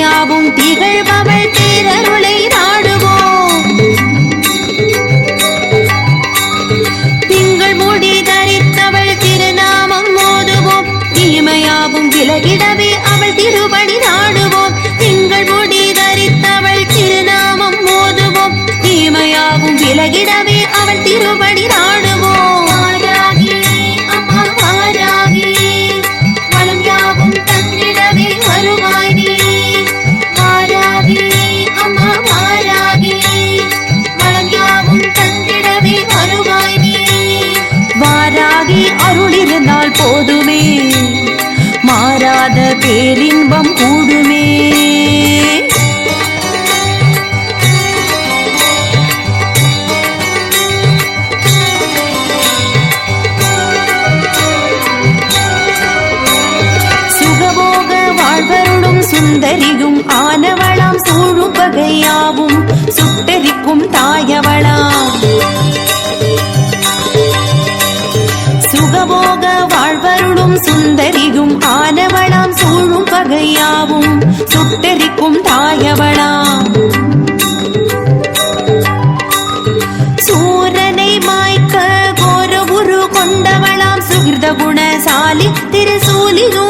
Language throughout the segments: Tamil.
யாவும் திகழ்பவள் பேரருளை நாள் சுந்தரியும் ஆனவளாம் சூழும் பகையாவும் சுட்டரிக்கும் தாயவளாம். சுகபோக வாழ்வருளும் சுந்தரியும் ஆனவளாம் சூழும் பகையாவும் சுட்டரிக்கும் தாயவளாம். சூரனை மாய்க்க கோர உரு கொண்டவளாம் சுகிருத குணசாலி திருசூலியும்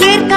ayer